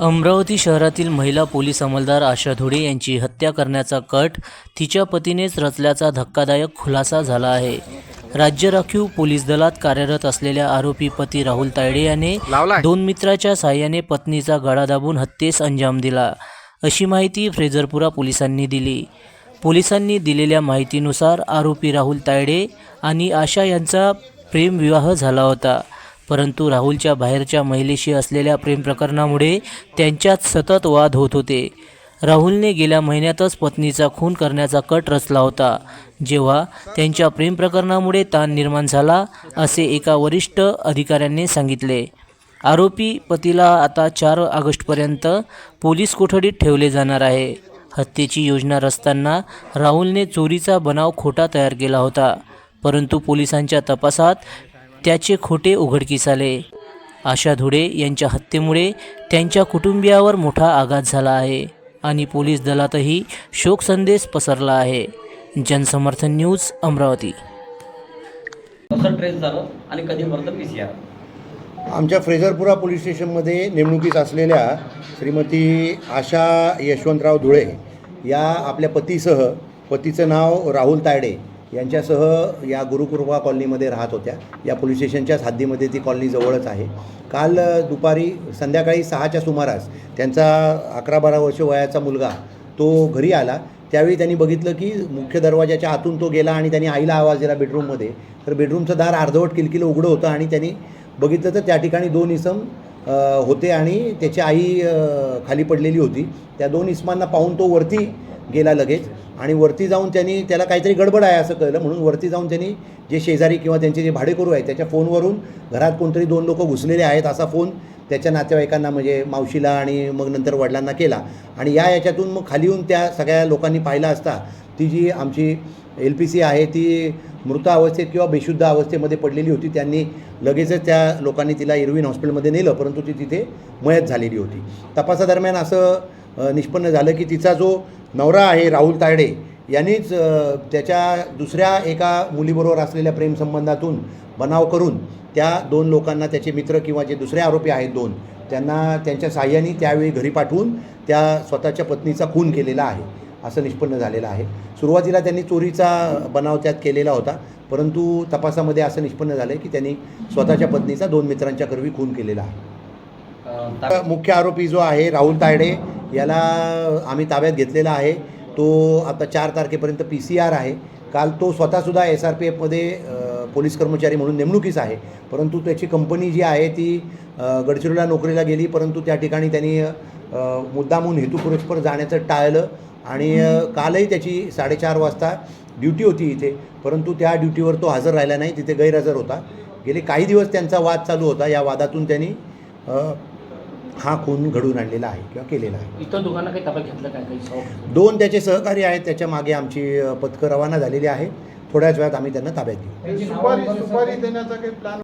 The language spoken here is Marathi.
अमरावती शहरातील महिला पोलीस अंमलदार आशा धुडे यांची हत्या करण्याचा कट तिच्या पतीनेच रचल्याचा धक्कादायक खुलासा झाला आहे. राज्य राखीव पोलीस दलात कार्यरत असलेल्या आरोपी पती राहुल तायडे याने दोन मित्राच्या साह्याने पत्नीचा गळा दाबून हत्येस अंजाम दिला अशी माहिती फ्रेझरपुरा पोलिसांनी दिली. पोलिसांनी दिलेल्या माहितीनुसार आरोपी राहुल तायडे आणि आशा यांचा प्रेमविवाह झाला होता. परंतु राहुलच्या बाहेरच्या महिलेशी असलेल्या प्रेम प्रकरणामुळे त्यांच्यात सतत वाद होत होते. राहुलने गेल्या महिन्यातच पत्नीचा खून करण्याचा कट रचला होता. जेव्हा त्यांच्या प्रेम प्रकरणामुळे ताण निर्माण झाला असे एका वरिष्ठ अधिकाऱ्यांनी सांगितले. आरोपी पतीला आता चार ऑगस्टपर्यंत पोलीस कोठडीत ठेवले जाणार आहे. हत्येची योजना रचताना राहुलने चोरीचा बनाव खोटा तयार केला होता. परंतु पोलिसांच्या तपासात त्याचे खोटे उघडकीस आले. आशा धुडे यांच्या हत्येमुळे त्यांच्या कुटुंबियावर मोठा आघात झाला आहे आणि पोलीस दलातही शोक संदेश पसरला आहे. जनसमर्थन न्यूज अमरावती. कसं ट्रेस झालं आणि आर आमच्या फ्रेझरपुरा पोलीस स्टेशनमध्ये नेमणुकीस असलेल्या श्रीमती आशा यशवंतराव धुळे या आपल्या पतीसह पतीचं नाव राहुल तायडे यांच्यासह या गुरुकृपा कॉलनीमध्ये राहत होत्या. या पोलीस स्टेशनच्याच हद्दीमध्ये ती कॉलनी जवळच आहे. काल दुपारी संध्याकाळी सहाच्या सुमारास त्यांचा अकरा बारा वर्ष वयाचा मुलगा तो घरी आला. त्यावेळी त्यांनी बघितलं की मुख्य दरवाजाच्या आतून तो गेला आणि त्यांनी आईला आवाज दिला बेडरूममध्ये. तर बेडरूमचं दार अर्धवट किलकिलं उघडं होतं आणि त्यांनी बघितलं तर त्या ठिकाणी दोन इसम होते आणि त्याची आई खाली पडलेली होती. त्या दोन इसमांना पाहून तो वरती गेला लगेच. आणि वरती जाऊन त्यांनी त्याला काहीतरी गडबड आहे असं कळलं. म्हणून वरती जाऊन त्यांनी जे शेजारी किंवा त्यांचे जे भाडेकरू आहेत त्याच्या फोनवरून घरात कोणतरी दोन लोक घुसलेले आहेत असा फोन त्याच्या नातेवाईकांना म्हणजे मावशीला आणि मग नंतर वडिलांना केला. आणि या याच्यातून मग खाली येऊन त्या सगळ्या लोकांनी पाहिलं असता ती जी आमची एल पी सी आहे ती मृत अवस्थेत किंवा बेशुद्ध अवस्थेमध्ये पडलेली होती. त्यांनी लगेचच त्या लोकांनी तिला इरविन हॉस्पिटलमध्ये नेलं परंतु ती तिथे मयत झालेली होती. तपासादरम्यान असं निष्पन्न झालं की तिचा जो नवरा आहे राहुल तायडे. यांनीच त्याच्या दुसऱ्या एका मुलीबरोबर असलेल्या प्रेमसंबंधातून बनाव करून त्या दोन लोकांना त्याचे मित्र किंवा जे दुसरे आरोपी आहेत दोन त्यांना त्यांच्या साह्याने त्यावेळी घरी पाठवून त्या स्वतःच्या पत्नीचा खून केलेला आहे. असं निष्पन्न झालेलं आहे. सुरुवातीला त्यांनी चोरीचा बनाव त्यात केलेला होता परंतु तपासामध्ये असं निष्पन्न झालं की त्यांनी स्वतःच्या पत्नीचा दोन मित्रांच्या करवी खून केलेला आहे. मुख्य आरोपी जो आहे राहुल तायडे याला आम्ही ताब्यात घेतलेला आहे. तो आता चार तारखेपर्यंत पी सी आर आहे. काल तो स्वतःसुद्धा एस आर पी एफमध्ये पोलीस कर्मचारी म्हणून नेमणुकीच आहे. परंतु त्याची कंपनी जी आहे ती अ, गडचिरोलीला नोकरीला गेली. परंतु त्या ठिकाणी त्यांनी मुद्दामहून मुद्दामून हेतुपुरस्पर जाण्याचं टाळलं. आणि कालही त्याची साडेचार वाजता ड्युटी होती इथे. परंतु त्या ड्युटीवर तो हजर राहिला नाही. तिथे गैरहजर होता. गेले काही दिवस त्यांचा वाद चालू होता. या वादातून त्यांनी हा खून घडवून आणलेला आहे किंवा केलेला आहे. इतर दोघांना काही ताब्यात घेतलं काय? काही दोन त्याचे सहकारी आहेत त्याच्यामागे आमची पथकं रवाना झालेली आहे. थोड्याच वेळात आम्ही त्यांना ताब्यात घेऊ. सुपारी सुपारी देण्याचा काही प्लॅन